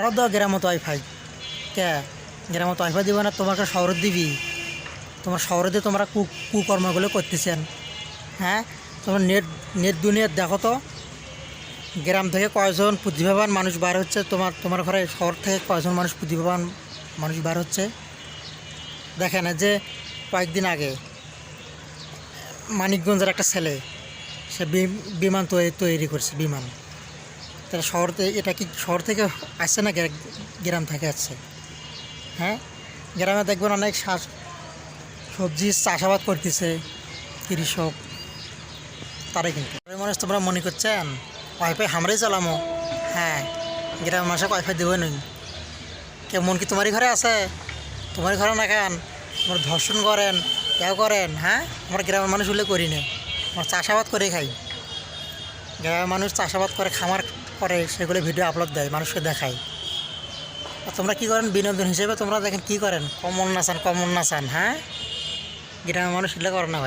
আরও দাও গ্রামত ওয়াইফাই কে? গ্রামত ওয়াইফাই দিব না, তোমাকে শহর দিবি। তোমার শহরে দিয়ে তোমরা কু কুকর্মগুলো করতেছেন। হ্যাঁ? তোমার নেট নেট দুনিয়ার দেখো তো। গ্রাম থেকে কয়জন প্রতিভাবান মানুষ বার হচ্ছে? তোমার তোমার ঘরে শহর থেকে কয়জন মানুষ প্রতিভাবান মানুষ বার হচ্ছে? দেখেন যে কয়েকদিন আগে মানিকগঞ্জের একটা ছেলে, সে বিমান তৈরি করছে, বিমান। তাহলে শহর এটা কি শহর থেকে আসছে না গ্রা- গ্রাম থেকে আসছে? হ্যাঁ? গ্রামে দেখবেন অনেক শাক সবজি চাষাবাদ করতেছে কৃষক, তারাই কিন্তু। মানুষ তোমরা মনে করছেন? ওয়াইফাই হামরাই চালামো। হ্যাঁ গ্রামের মানুষকে ওয়াইফাই দেবো নই। কেমন কি তোমারই ঘরে আছে? তোমার ঘরে না খান তোমার ধর্ষণ করেন কেউ করেন হ্যাঁ? আমার গ্রামের মানুষ হলে করি না। আমরা চাষাবাদ করে খাই। গ্রামের মানুষ চাষাবাদ করে, খামার করে, সেগুলো ভিডিও আপলোড দেয়, মানুষকে দেখায়। আর তোমরা কী করেন? বিনোদন হিসেবে তোমরা দেখেন কী করেন? কমন নাচান কমন নাচান হ্যাঁ? গ্রামের মানুষ সেগুলো করে না